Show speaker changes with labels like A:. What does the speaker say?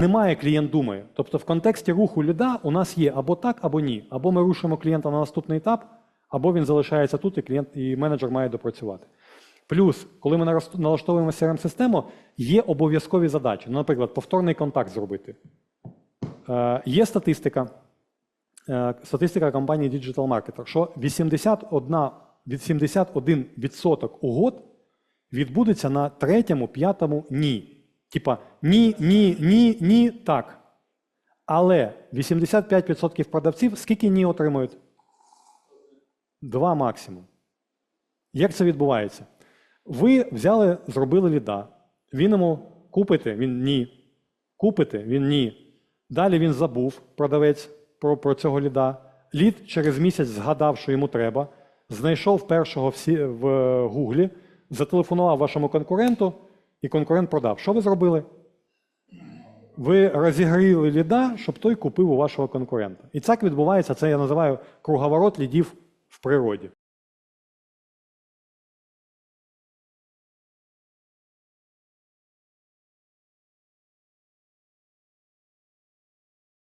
A: немає, клієнт думає. Тобто в контексті руху ліда у нас є або так, або ні. Або ми рушимо клієнта на наступний етап, або він залишається тут, і клієнт і менеджер має допрацювати. Плюс, коли ми налаштовуємо CRM-систему, є обов'язкові задачі. Ну, наприклад, повторний контакт зробити. Е, є статистика, е, статистика компанії Digital Marketer, що 81, від 71% угод відбудеться на третьому, п'ятому ні. Типа ні, ні, ні, ні, так. Але 85% продавців скільки ні отримують? Два максимум. Як це відбувається? Ви взяли, зробили ліда. Він йому купите, він ні. Купите, він ні. Далі він забув, продавець, про, про цього ліда. Лід через місяць згадав, що йому треба, знайшов першого в е, Гуглі, зателефонував вашому конкуренту, і конкурент продав. Що ви зробили? Ви розігріли ліда, щоб той купив у вашого конкурента. І так відбувається, це я називаю круговорот лідів в природі.